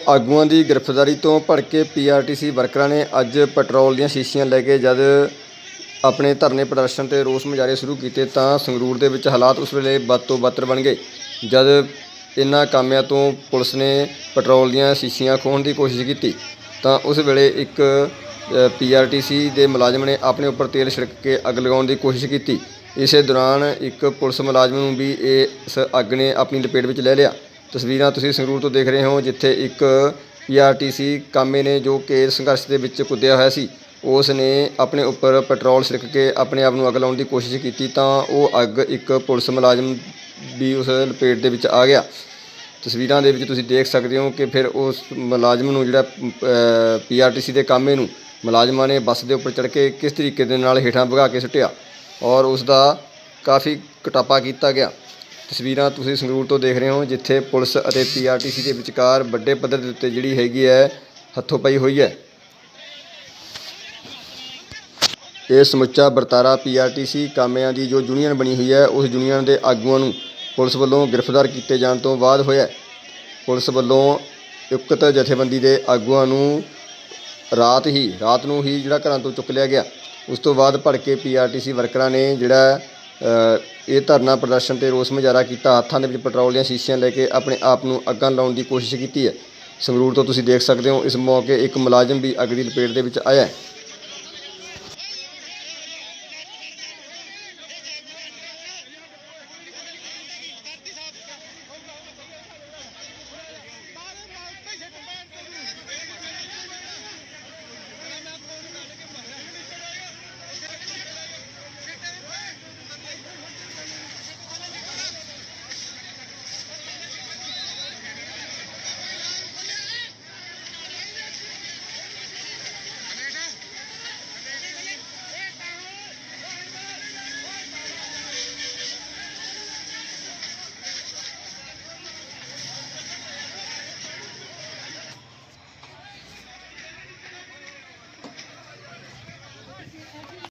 ਆਗੂਆਂ ਦੀ ਗ੍ਰਿਫਤਾਰੀ ਤੋਂ ਭੜਕੇ ਪੀਆਰਟੀਸੀ ਵਰਕਰਾਂ ਨੇ ਅੱਜ ਪੈਟਰੋਲ ਦੀਆਂ ਸ਼ੀਸ਼ੀਆਂ ਲੈ ਕੇ ਜਦ ਆਪਣੇ ਧਰਨੇ ਪ੍ਰਦਰਸ਼ਨ ਤੇ ਰੋਸ ਮੁਜ਼ਾਹਰੇ ਸ਼ੁਰੂ ਕੀਤੇ ਤਾਂ ਸੰਗਰੂਰ ਦੇ ਵਿੱਚ ਹਾਲਾਤ ਉਸ ਵੇਲੇ ਵੱਧ ਤੋਂ ਬੱਤਰ ਬਣ ਗਏ। ਜਦ ਇਨ੍ਹਾਂ ਕਾਮਿਆਂ ਤੋਂ ਪੁਲਿਸ ਨੇ ਪੈਟਰੋਲ ਦੀਆਂ ਸ਼ੀਸ਼ੀਆਂ ਖੋਹਣ ਦੀ ਕੋਸ਼ਿਸ਼ ਕੀਤੀ, ਤਾਂ ਉਸ ਵੇਲੇ ਇੱਕ ਪੀਆਰਟੀਸੀ ਦੇ ਮੁਲਾਜ਼ਮ ਨੇ ਆਪਣੇ ਉੱਪਰ ਤੇਲ ਛਿੜਕ ਕੇ ਅੱਗ ਲਗਾਉਣ ਦੀ ਕੋਸ਼ਿਸ਼ ਕੀਤੀ। ਇਸੇ ਦੌਰਾਨ ਇੱਕ ਪੁਲਿਸ ਮੁਲਾਜ਼ਮ ਨੂੰ ਵੀ ਇਸ ਅੱਗ ਨੇ ਆਪਣੀ ਲਪੇਟ ਵਿੱਚ ਲੈ ਲਿਆ। ਤਸਵੀਰਾਂ ਤੁਸੀਂ ਸੰਗਰੂਰ ਤੋਂ ਦੇਖ ਰਹੇ ਹੋ, ਜਿੱਥੇ ਇੱਕ ਪੀਆਰਟੀਸੀ ਕਾਮੇ ਨੇ ਜੋ ਕਿ ਸੰਘਰਸ਼ ਦੇ ਵਿੱਚ ਕੁੱਦਿਆ ਹੋਇਆ ਸੀ, ਉਸ ਨੇ ਆਪਣੇ ਉੱਪਰ ਪੈਟਰੋਲ ਛਿੜਕ ਕੇ ਆਪਣੇ ਆਪ ਨੂੰ ਅੱਗ ਲਾਉਣ ਦੀ ਕੋਸ਼ਿਸ਼ ਕੀਤੀ ਤਾਂ ਉਹ ਅੱਗ ਇੱਕ ਪੁਲਿਸ ਮੁਲਾਜ਼ਮ ਵੀ ਉਸ ਲਪੇਟ ਦੇ ਵਿੱਚ ਆ ਗਿਆ। ਤਸਵੀਰਾਂ ਦੇ ਵਿੱਚ ਤੁਸੀਂ ਦੇਖ ਸਕਦੇ ਹੋ ਕਿ ਫਿਰ ਉਸ ਮੁਲਾਜ਼ਮ ਨੂੰ ਜਿਹੜਾ ਪੀਆਰਟੀਸੀ ਦੇ ਕਾਮੇ ਨੂੰ ਮੁਲਾਜ਼ਮਾਂ ਨੇ ਬੱਸ ਦੇ ਉੱਪਰ ਚੜ੍ਹ ਕੇ ਕਿਸ ਤਰੀਕੇ ਦੇ ਨਾਲ ਹੇਠਾਂ ਭਗਾ ਕੇ ਸੁੱਟਿਆ ਔਰ ਉਸ ਦਾ ਕਾਫੀ ਕਟਾਪਾ ਕੀਤਾ ਗਿਆ। ਤਸਵੀਰਾਂ ਤੁਸੀਂ ਸੰਗਰੂਰ ਤੋਂ ਦੇਖ ਰਹੇ ਹੋ, ਜਿੱਥੇ ਪੁਲਿਸ ਅਤੇ ਪੀਆਰਟੀਸੀ ਦੇ ਵਿਚਕਾਰ ਵੱਡੇ ਪੱਧਰ ਦੇ ਉੱਤੇ ਜਿਹੜੀ ਹੈਗੀ ਹੈ, ਹੱਥੋਂ ਪਈ ਹੋਈ ਹੈ। ਇਹ ਸਮੁੱਚਾ ਵਰਤਾਰਾ ਪੀਆਰਟੀਸੀ ਕਾਮਿਆਂ ਦੀ ਜੋ ਯੂਨੀਅਨ ਬਣੀ ਹੋਈ ਹੈ, ਉਸ ਯੂਨੀਅਨ ਦੇ ਆਗੂਆਂ ਨੂੰ ਪੁਲਿਸ ਵੱਲੋਂ ਗ੍ਰਿਫਤਾਰ ਕੀਤੇ ਜਾਣ ਤੋਂ ਬਾਅਦ ਹੋਇਆ ਪੁਲਿਸ ਵੱਲੋਂ ਉਕਤ ਜਥੇਬੰਦੀ ਦੇ ਆਗੂਆਂ ਨੂੰ ਰਾਤ ਹੀ, ਰਾਤ ਨੂੰ ਹੀ ਜਿਹੜਾ ਘਰਾਂ ਤੋਂ ਚੁੱਕ ਲਿਆ ਗਿਆ। ਉਸ ਤੋਂ ਬਾਅਦ ਭੜਕੇ ਪੀਆਰਟੀਸੀ ਵਰਕਰਾਂ ਨੇ ਜਿਹੜਾ ਇਹ ਧਰਨਾ ਪ੍ਰਦਰਸ਼ਨ ਤੇ ਰੋਸ ਮੁਜ਼ਾਹਰਾ ਕੀਤਾ। ਹੱਥਾਂ ਦੇ ਵਿੱਚ ਪੈਟਰੋਲ ਦੀਆਂ ਸ਼ੀਸ਼ੀਆਂ ਲੈ ਕੇ ਆਪਣੇ ਆਪ ਨੂੰ ਅੱਗਾਂ ਲਾਉਣ ਦੀ ਕੋਸ਼ਿਸ਼ ਕੀਤੀ ਹੈ। ਸੰਗਰੂਰ ਤੋਂ ਤੁਸੀਂ ਦੇਖ ਸਕਦੇ ਹੋ, ਇਸ ਮੌਕੇ ਇੱਕ ਮੁਲਾਜ਼ਮ ਵੀ ਅੱਗ ਦੀ ਲਪੇਟ ਦੇ ਵਿੱਚ ਆਇਆ